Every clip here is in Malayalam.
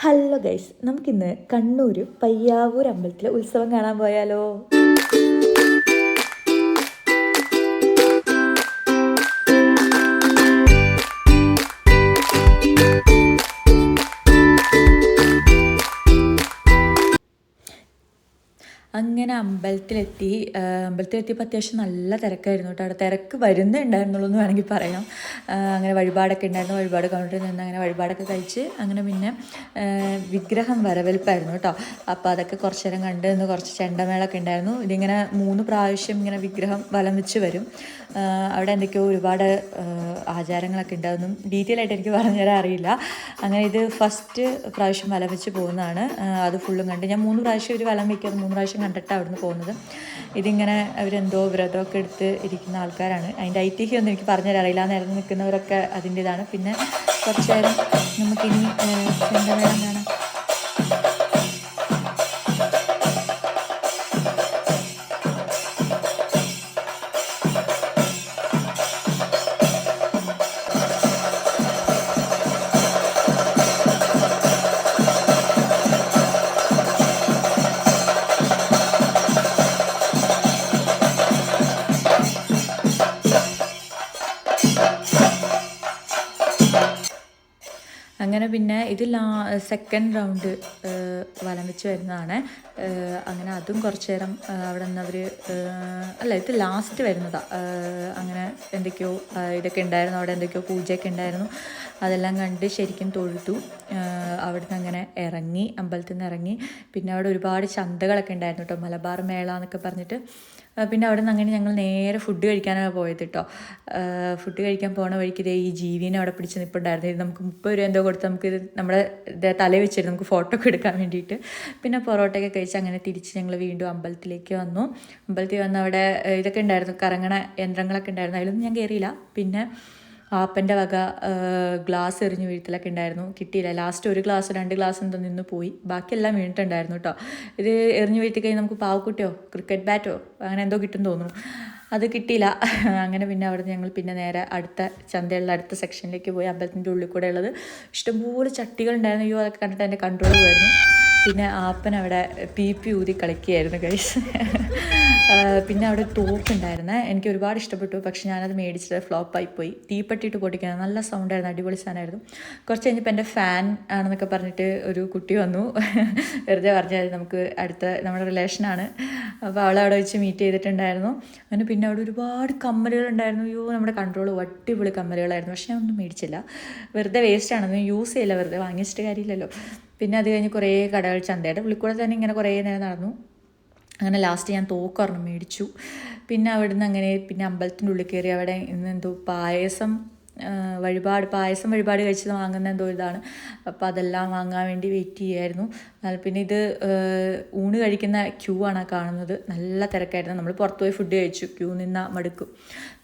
ഹലോ ഗൈസ് നമുക്കിന്ന് കണ്ണൂർ പയ്യാവൂർ അമ്പലത്തിലെ ഉത്സവം കാണാൻ പോയാലോ. അങ്ങനെ അമ്പലത്തിലെത്തി അമ്പലത്തിലെത്തിയപ്പോൾ അത്യാവശ്യം നല്ല തിരക്കായിരുന്നു കേട്ടോ. അവിടെ തിരക്ക് വരുന്നുണ്ടായിരുന്നുള്ളൂ എന്ന് വേണമെങ്കിൽ പറയാം. അങ്ങനെ വഴിപാടൊക്കെ ഉണ്ടായിരുന്നു. വഴിപാട് കൗണ്ടറിൽ നിന്ന് അങ്ങനെ വഴിപാടൊക്കെ കഴിച്ച് അങ്ങനെ പിന്നെ വിഗ്രഹം വരവേൽപ്പായിരുന്നു കേട്ടോ. അപ്പോൾ അതൊക്കെ കുറച്ച് നേരം കണ്ട് നിന്ന് കുറച്ച് ചെണ്ടമേളൊക്കെ ഉണ്ടായിരുന്നു. ഇതിങ്ങനെ മൂന്ന് പ്രാവശ്യം ഇങ്ങനെ വിഗ്രഹം വലം വെച്ച് വരും. അവിടെ എന്തൊക്കെയോ ഒരുപാട് ആചാരങ്ങളൊക്കെ ഉണ്ടാകുന്നു ഡീറ്റെയിൽ ആയിട്ട് എനിക്ക് പറഞ്ഞു തരാൻ അറിയില്ല. അങ്ങനെ ഇത് ഫസ്റ്റ് പ്രാവശ്യം വലം വെച്ച് പോകുന്നതാണ്. അത് ഫുള്ളും കണ്ട് ഞാൻ മൂന്ന് പ്രാവശ്യം ഒരു വലം വയ്ക്കാറ് മൂന്ന് പ്രാവശ്യം കണ്ടിട്ടാണ് അവിടുന്ന് പോകുന്നത്. ഇതിങ്ങനെ അവരെന്തോ വ്രതമൊക്കെ എടുത്ത് ഇരിക്കുന്ന ആൾക്കാരാണ്. അതിന്റെ ഐതിഹ്യം ഒന്നും എനിക്ക് പറഞ്ഞു തരാൻ അറിയില്ല. നേരം നിൽക്കുന്നവരൊക്കെ അതിന്റെതാണ് പിന്നെ കുറച്ച് നേരം നമുക്കിനി ചെണ്ടമേളം കാണാം അങ്ങനെ പിന്നെ ഇത് ലാ സെക്കൻഡ് റൗണ്ട് വലം വെച്ച് വരുന്നതാണ്. അങ്ങനെ അതും കുറച്ച് നേരം അവിടെ നിന്ന് അവർ അല്ല ഇത് ലാസ്റ്റ് വരുന്നതാ. അങ്ങനെ എന്തൊക്കെയോ ഇതൊക്കെ ഉണ്ടായിരുന്നു. അവിടെ എന്തൊക്കെയോ പൂജയൊക്കെ ഉണ്ടായിരുന്നു. അതെല്ലാം കണ്ട് ശരിക്കും തൊഴുത്തു അവിടെ നിന്ന് അങ്ങനെ ഇറങ്ങി അമ്പലത്തിൽ നിന്ന് ഇറങ്ങി. പിന്നെ അവിടെ ഒരുപാട് ചന്തകളൊക്കെ ഉണ്ടായിരുന്നു കേട്ടോ. മലബാർ മേള എന്നൊക്കെ പറഞ്ഞിട്ട്. പിന്നെ അവിടെ നിന്ന് അങ്ങനെ ഞങ്ങൾ നേരെ ഫുഡ് കഴിക്കാനാണ് പോയത് കേട്ടോ ഫുഡ് കഴിക്കാൻ പോണ വഴിക്ക് ഇതേ ഈ ജീവിനെ അവിടെ പിടിച്ച് നിൽപ്പുണ്ടായിരുന്നു ഇത് നമുക്ക് മുപ്പത് രൂപ എന്തോ കൊടുത്ത് നമുക്ക് നമ്മുടെ തല വെച്ചിരുന്നു നമുക്ക് ഫോട്ടോ ഒക്കെ എടുക്കാൻ വേണ്ടിയിട്ട്. പിന്നെ പൊറോട്ടയൊക്കെ കഴിച്ച് അങ്ങനെ തിരിച്ച് ഞങ്ങൾ വീണ്ടും അമ്പലത്തിലേക്ക് വന്നു. അമ്പലത്തിൽ വന്ന് അവിടെ ഇതൊക്കെ ഉണ്ടായിരുന്നു കറങ്ങണ യന്ത്രങ്ങളൊക്കെ ഉണ്ടായിരുന്നു. അതിലൊന്നും ഞാൻ കയറിയില്ല പിന്നെ ആപ്പന്റെ വക ഗ്ലാസ് എറിഞ്ഞു വീഴ്ത്തലൊക്കെ ഉണ്ടായിരുന്നു കിട്ടിയില്ല. ലാസ്റ്റ് ഒരു ഗ്ലാസ് രണ്ട് ഗ്ലാസ് എന്തോ നിന്ന് പോയി. ബാക്കിയെല്ലാം വീണിട്ടുണ്ടായിരുന്നു കേട്ടോ ഇത് എറിഞ്ഞു വീഴ്ത്തി കഴിഞ്ഞാൽ നമുക്ക് പാവക്കുട്ടിയോ ക്രിക്കറ്റ് ബാറ്റോ അങ്ങനെ എന്തോ കിട്ടും തോന്നുന്നു. അത് കിട്ടിയില്ല. അങ്ങനെ പിന്നെ അവിടെ ഞങ്ങൾ പിന്നെ നേരെ അടുത്ത ചന്തയുള്ള അടുത്ത സെക്ഷനിലേക്ക് പോയി അമ്പലത്തിന്റെ ഉള്ളിൽ കൂടെ ഉള്ളത്. ഇഷ്ടംപോലെ ചട്ടികൾ ഉണ്ടായിരുന്നു അയ്യോ അതൊക്കെ കണ്ടിട്ട് എന്റെ കൺട്രോൾ പോയിരുന്നു പിന്നെ ആപ്പൻ അവിടെ പി പി ഊതി കളിക്കുകയായിരുന്നു കഴിച്ച് പിന്നെ അവിടെ തോക്കുണ്ടായിരുന്നേ എനിക്ക് ഒരുപാട് ഇഷ്ടപ്പെട്ടു. പക്ഷെ ഞാനത് മേടിച്ചത് ഫ്ലോപ്പായി പോയി തീപ്പെട്ടിട്ട് പൊട്ടിക്കാൻ നല്ല സൗണ്ടായിരുന്നു അടിപൊളി സാധനമായിരുന്നു. കുറച്ച് കഴിഞ്ഞപ്പോൾ എന്റെ ഫാൻ ആണെന്നൊക്കെ പറഞ്ഞിട്ട് ഒരു കുട്ടി വന്നു. വെറുതെ പറഞ്ഞാൽ നമുക്ക് അടുത്ത നമ്മുടെ റിലേഷനാണ് അപ്പോൾ അവളെ അവിടെ വെച്ച് മീറ്റ് ചെയ്തിട്ടുണ്ടായിരുന്നു. അങ്ങനെ പിന്നെ അവിടെ ഒരുപാട് കമ്മലുകളുണ്ടായിരുന്നു അയ്യോ നമ്മുടെ കൺട്രോൾ അടിപൊളി കമ്മലുകളായിരുന്നു. പക്ഷെ ഞാൻ ഒന്നും മേടിച്ചില്ല. വെറുതെ വേസ്റ്റ് ആണെന്ന് യൂസ് ചെയ്യില്ല. വെറുതെ വാങ്ങിച്ചിട്ട് കാര്യമില്ലല്ലോ. പിന്നെ അത് കഴിഞ്ഞ് കുറേ കടകൾ ചന്തയുടെ പുള്ളിക്കൂടെ തന്നെ ഇങ്ങനെ കുറേ നേരം നടന്നു. അങ്ങനെ ലാസ്റ്റ് ഞാൻ തോക്കൊരെണ്ണം മേടിച്ചു. പിന്നെ അവിടുന്ന് അങ്ങനെ പിന്നെ അമ്പലത്തിന്റെ ഉള്ളിൽ കയറി അവിടെ ഇന്ന് എന്തോ പായസം വഴിപാട് പായസം വഴിപാട് കഴിച്ചത് വാങ്ങുന്ന എന്തോ ഇതാണ്. അപ്പോൾ അതെല്ലാം വാങ്ങാൻ വേണ്ടി വെയിറ്റ് ചെയ്യായിരുന്നു. പിന്നെ ഇത് ഊണ് കഴിക്കുന്ന ക്യൂ ആണ് കാണുന്നത്. നല്ല തിരക്കായിരുന്നു. നമ്മൾ പുറത്ത് പോയി ഫുഡ് കഴിച്ചു. ക്യൂ നിന്ന മടുക്കും.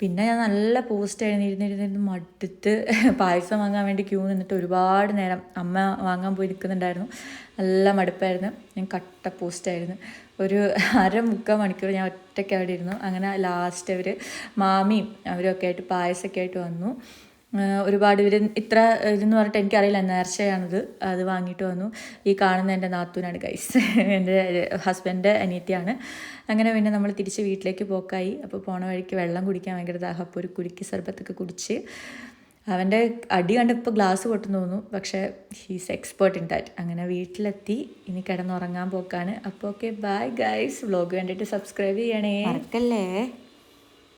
പിന്നെ ഞാൻ നല്ല പോസ്റ്റ് എഴുന്നിരുന്നിരുന്നിരുന്ന് മടുത്ത്. പായസം വാങ്ങാൻ വേണ്ടി ക്യൂ നിന്നിട്ട് ഒരുപാട് നേരം അമ്മ വാങ്ങാൻ പോയി നിൽക്കുന്നുണ്ടായിരുന്നു. നല്ല മടുപ്പായിരുന്നു. ഞാൻ കട്ട പോസ്റ്റായിരുന്നു ഒരു അര മുക്കാൽ മണിക്കൂർ ഞാൻ ഒറ്റയ്ക്ക് അവിടെ ഇരുന്നു. അങ്ങനെ ലാസ്റ്റ് അവർ മാമിയും അവരൊക്കെ ആയിട്ട് പായസമൊക്കെ ആയിട്ട് വന്നു. ഒരുപാട് ഇവർ ഇത്ര ഇതെന്ന് പറഞ്ഞിട്ട് എനിക്കറിയില്ല നേർച്ചയാണത്. അത് വാങ്ങിയിട്ട് വന്നു. ഈ കാണുന്ന എന്റെ നാത്തൂനാണ് ഗൈസ് എന്റെ ഹസ്ബൻഡ് അനിയത്തിയാണ്. അങ്ങനെ പിന്നെ നമ്മൾ തിരിച്ച് വീട്ടിലേക്ക് പോക്കായി. അപ്പോൾ പോണ വഴിക്ക് വെള്ളം കുടിക്കാൻ ഭയങ്കര ദാഹം. അപ്പോൾ സർബത്തൊക്കെ കുടിച്ച് അവന്റെ അടി കണ്ടപ്പോൾ ഗ്ലാസ് പൊട്ടുന്നു തോന്നുന്നു. പക്ഷേ ഹീസ് എക്സ്പേർട്ട് ഇൻ ദാറ്റ് അങ്ങനെ വീട്ടിലെത്തി ഇനി കിടന്നുറങ്ങാൻ പോക്കാണ്. അപ്പോൾ ഓക്കെ ബൈ ഗൈസ് വ്ളോഗ് കണ്ടിട്ട് സബ്സ്ക്രൈബ് ചെയ്യണേ. മറക്കല്ലേ?